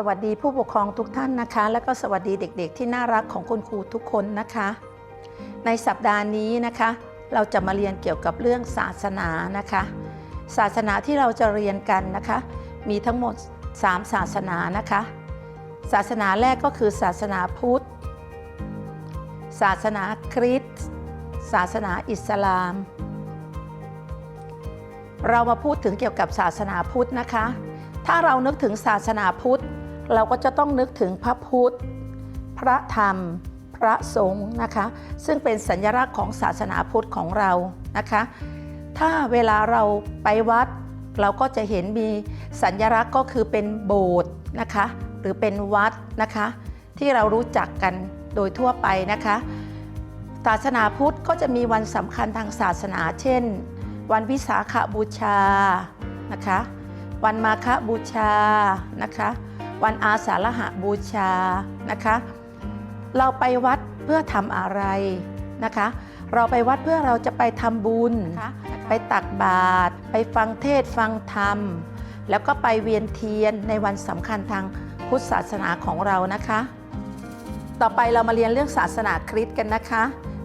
สวัสดีผู้ปกครองทุกท่านนะคะ แล้วก็สวัสดีเด็กๆ ที่น่ารักของคุณครูทุกคนนะคะ ในสัปดาห์นี้นะคะ เราจะมาเรียนเกี่ยวกับเรื่องศาสนานะคะ ศาสนาที่เราจะเรียนกันนะคะ มีทั้งหมด 3 ศาสนานะคะ ศาสนาแรกก็คือศาสนาพุทธ ศาสนาคริสต์ศาสนาอิสลาม เรามาพูดถึงเกี่ยวกับศาสนาพุทธนะคะ ถ้าเรานึกถึงศาสนาพุทธ เราก็จะต้องนึกถึงพระพุทธ พระธรรม พระสงฆ์นะคะ ซึ่งเป็นสัญลักษณ์ของศาสนาพุทธของเรานะคะ ถ้าเวลาเราไปวัด เราก็จะเห็นมีสัญลักษณ์ก็คือเป็นโบสถ์นะคะ หรือเป็นวัดนะคะ ที่เรารู้จักกันโดยทั่วไปนะคะศาสนาพุทธก็จะมีวันสำคัญทางศาสนา เช่น วันวิสาขบูชานะคะ วันมาฆบูชานะคะ วันอาสาฬหบูชานะคะ เราไปวัดเพื่อทำอะไรนะคะ เราไปวัดเพื่อเราจะไปทำบุญ ไปตักบาตรไปฟังเทศฟังธรรม แล้วก็ไปเวียนเทียนในวันสำคัญทางพุทธศาสนาของเรานะคะ ต่อไปเรามาเรียนเรื่องศาสนาคริสต์กันนะคะ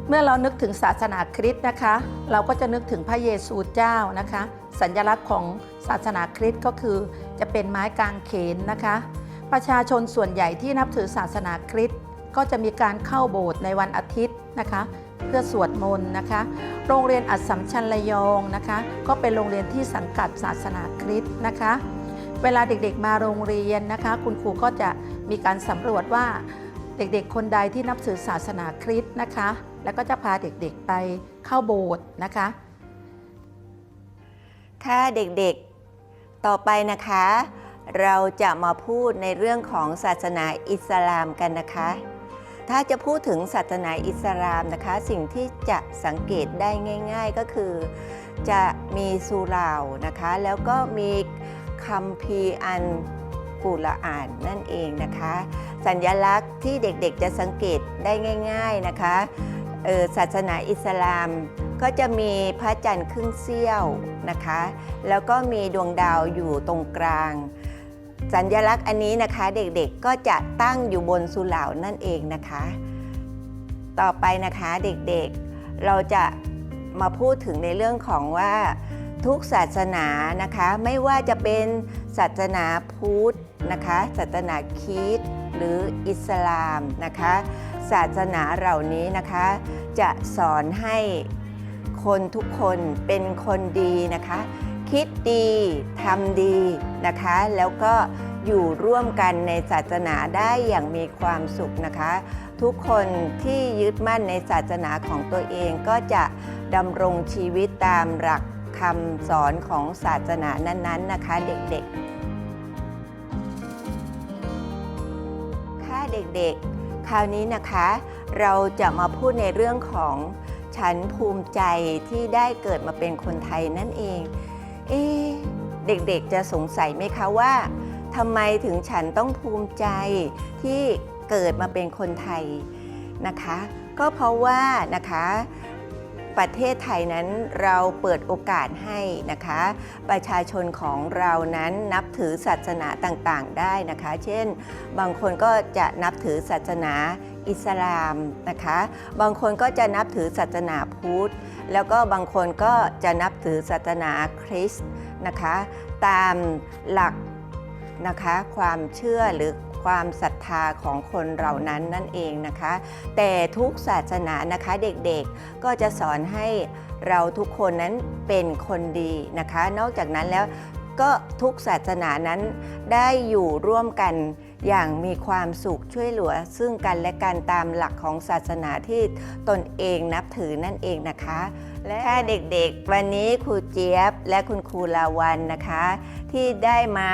เมื่อเรานึกถึงศาสนาคริสต์นะคะ เราก็จะนึกถึงพระเยซูเจ้านะคะ สัญลักษณ์ของศาสนาคริสต์ก็คือจะเป็นไม้กางเขนนะคะ ประชาชนส่วนใหญ่ที่นับถือศาสนาคริสต์ก็จะมีการเข้าโบสถ์ในวันอาทิตย์นะคะ เพื่อสวดมนต์นะคะ โรงเรียนอัสสัมชัญระยองนะคะ ก็เป็นโรงเรียนที่สังกัดศาสนาคริสต์นะคะ เวลาเด็กๆมาโรงเรียนนะคะ คุณครูก็จะมีการสำรวจว่าเด็กๆ คนใดที่นับถือศาสนาคริสต์นะคะ แล้วก็จะพาเด็กๆไปเข้าโบสถ์นะคะ ค่ะเด็กๆ ต่อไปนะคะ เราจะมาพูดในเรื่องของศาสนาอิสลามกันนะคะ ถ้าจะพูดถึงศาสนาอิสลามนะคะ สิ่งที่จะสังเกตได้ง่าย ๆก็คือ จะมีสุร่านะคะ แล้วก็มีคัมภีอันกุรอานนั่นเองนะคะ สัญลักษณ์ที่เด็กๆจะสังเกตได้ง่าย ๆนะคะศาสนาอิสลามก็จะมีพระจันทร์ครึ่งเสี้ยวนะคะ แล้วก็มีดวงดาวอยู่ตรงกลาง สัญลักษณ์อันนี้นะคะเด็กๆก็จะตั้งอยู่บนสุเหร่านั่นเองนะคะ ต่อไปนะคะเด็กๆเราจะมาพูดถึงในเรื่องของว่าทุกศาสนานะคะไม่ว่าจะเป็นศาสนาพุทธนะคะศาสนาคริสต์หรืออิสลามนะคะศาสนาเหล่านี้นะคะจะสอนให้คนทุกคนเป็นคนดีนะคะ คิดดีทำดีนะคะ แล้วก็ อยู่ร่วมกันในศาสนาได้อย่างมีความสุขนะคะ ทุกคนที่ยึดมั่นในศาสนาของตัวเองก็จะดำรงชีวิตตามหลักคำสอนของศาสนานั้นๆนะคะ เด็กๆ ค่ะเด็กๆ คราวนี้นะคะ เราจะมาพูดในเรื่องของฉันภูมิใจที่ได้เกิดมาเป็นคนไทยนั่นเอง เอ๊เด็กๆ จะสงสัยไหมคะว่า ทำไมถึงฉันต้องภูมิใจที่เกิดมาเป็นคนไทยนะคะ ก็เพราะว่านะคะประเทศไทยนั้นเราเปิดโอกาสให้นะคะ ประชาชนของเรานั้นนับถือศาสนาต่างๆ ได้นะคะ เช่น บางคนก็จะนับถือศาสนาอิสลามนะคะ บางคนก็จะนับถือศาสนาพุทธ แล้วก็บางคนก็จะนับถือศาสนาคริสต์นะคะ ตามหลัก นะคะ ความเชื่อหรือความศรัทธาของคนเหล่านั้นนั่นเองนะคะ แต่ทุกศาสนานะคะเด็กๆก็จะสอนให้เราทุกคนนั้นเป็นคนดีนะคะ นอกจากนั้นแล้วก็ทุกศาสนานั้นได้อยู่ร่วมกันอย่างมีความสุขช่วยเหลือ ซึ่งกันและกันตามหลักของศาสนาที่ตนเองนับถือนั่นเองนะคะ และถ้าเด็กๆ วันนี้ครูเจี๊ยบและคุณครูลาวันนะคะ ที่ได้มา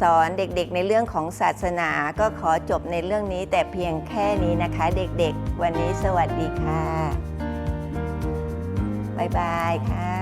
สอนเด็กๆ ในเรื่องของศาสนาก็ขอจบในเรื่องนี้แต่เพียงแค่นี้นะคะ เด็กๆ วันนี้สวัสดีค่ะ บ๊ายบายค่ะ